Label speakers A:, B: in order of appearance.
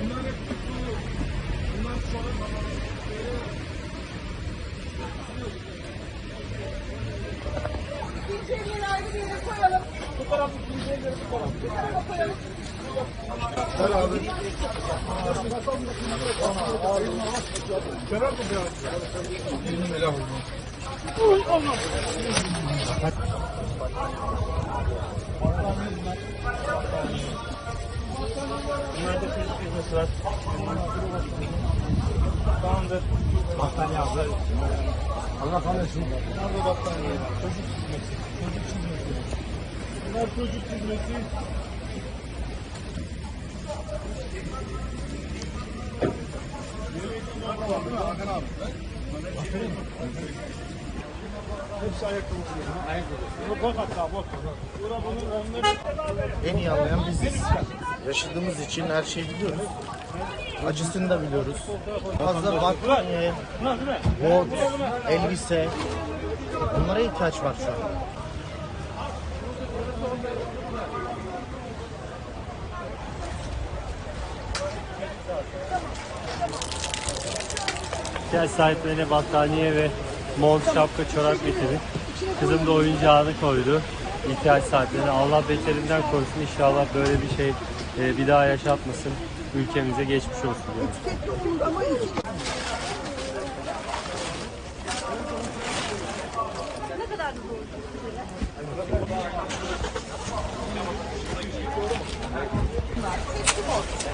A: Bunlar
B: hep tutuyor. Bunlar sonra Tamamdır. Battaniye aldı. Allah kahretsin. Nerede battaniye? Çocuk hizmeti. Çocuk hizmeti. Bunlar çocuk hizmeti. Hepsi ayakkabı. Ayakkabı. Bak hatta bak. Bura bunun önüne
C: En iyi anlayan biziz. Yaşadığımız için her şeyi biliyoruz. Acısını da biliyoruz. Fazla battaniye, bot, elbise bunlara ihtiyaç var şu an.
D: İhtiyaç sahiplerine battaniye ve mont, şapka, çorap getirdik. Kızım da oyuncağını koydu. İhtiyaç sahiplerine Allah beterinden korusun. İnşallah böyle bir şey e, bir daha yaşatmasın. Ülkemize geçmiş olsun. diyorum.
A: Kaç tane